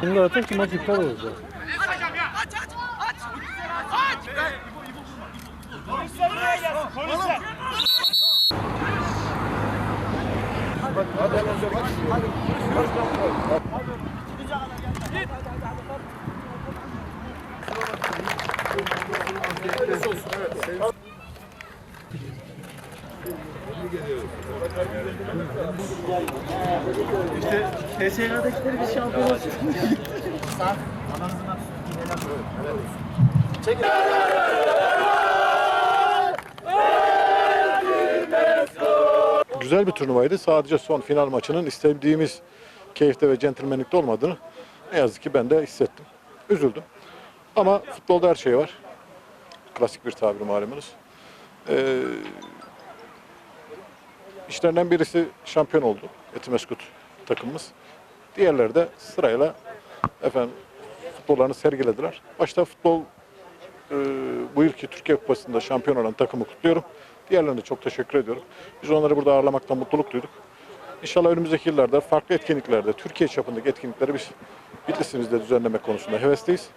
Şimdi atak ki maç iptal olacak. TSK'dakileri bir şampiyon olsun. Güzel bir turnuvaydı. Sadece son final maçının istediğimiz keyifte ve centilmenlikte olmadığını ne yazık ki ben de hissettim. Üzüldüm. Ama futbolda her şey var. Klasik bir tabir malumunuz. Ee, işlerinden birisi şampiyon oldu. Etimeskut takımımız. Diğerleri de sırayla efendim futbollarını sergilediler. Başta futbol e, bu yılki Türkiye Kupası'nda şampiyon olan takımı kutluyorum. Diğerlerine çok teşekkür ediyorum. Biz onları burada ağırlamaktan mutluluk duyduk. İnşallah önümüzdeki yıllarda farklı etkinliklerde, Türkiye çapındaki etkinlikleri biz Bitlis'imizde düzenlemek konusunda hevesliyiz.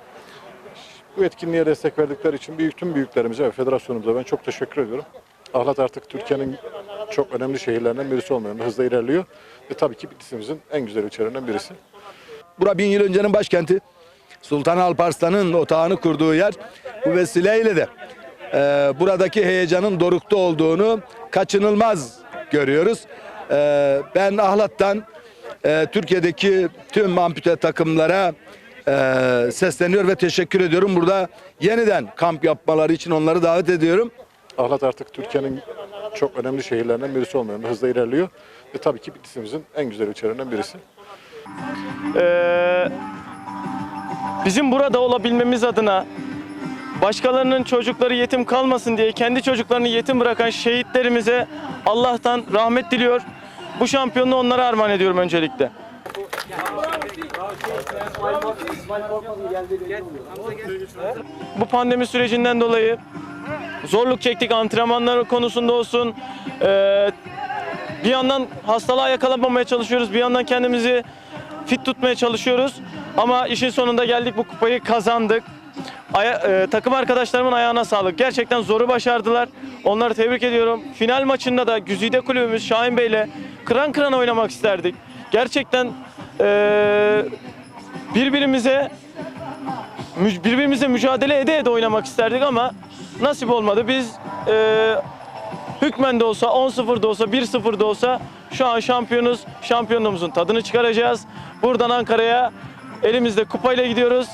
Bu etkinliğe destek verdikleri için büyük tüm büyüklerimize ve federasyonumuza ben çok teşekkür ediyorum. Ahlat artık Türkiye'nin çok önemli şehirlerinden birisi olmaya hızla ilerliyor. Ve tabii ki Bitlis'imizin en güzel ilçelerinden birisi. Bura bin yıl öncenin başkenti. Sultan Alparslan'ın otağını kurduğu yer. Bu vesileyle de e, buradaki heyecanın dorukta olduğunu kaçınılmaz görüyoruz. E, ben Ahlat'tan e, Türkiye'deki tüm ampute takımlara e, sesleniyor ve teşekkür ediyorum. Burada yeniden kamp yapmaları için onları davet ediyorum. Ahlat artık Türkiye'nin çok önemli şehirlerinden birisi olmaya hızla ilerliyor. Ve tabii ki Bitlis'imizin en güzel ilçelerinden birisi. Ee, bizim burada olabilmemiz adına başkalarının çocukları yetim kalmasın diye kendi çocuklarını yetim bırakan şehitlerimize Allah'tan rahmet diliyor. Bu şampiyonluğu onlara armağan ediyorum öncelikle. Bu pandemi sürecinden dolayı zorluk çektik antrenmanlar konusunda olsun. Ee, bir yandan hastalığa yakalanmamaya çalışıyoruz. Bir yandan kendimizi fit tutmaya çalışıyoruz. Ama işin sonunda geldik bu kupayı kazandık. Aya- e, takım arkadaşlarımın ayağına sağlık. Gerçekten zoru başardılar. Onları tebrik ediyorum. Final maçında da Güzide kulübümüz Şahin Bey'le kıran kıran oynamak isterdik. Gerçekten e, birbirimize birbirimize mücadele ede ede oynamak isterdik ama nasip olmadı. Biz e, hükmen de olsa 10-0 da olsa 1-0 da olsa şu an şampiyonuz. Şampiyonluğumuzun tadını çıkaracağız. Buradan Ankara'ya elimizde kupayla gidiyoruz.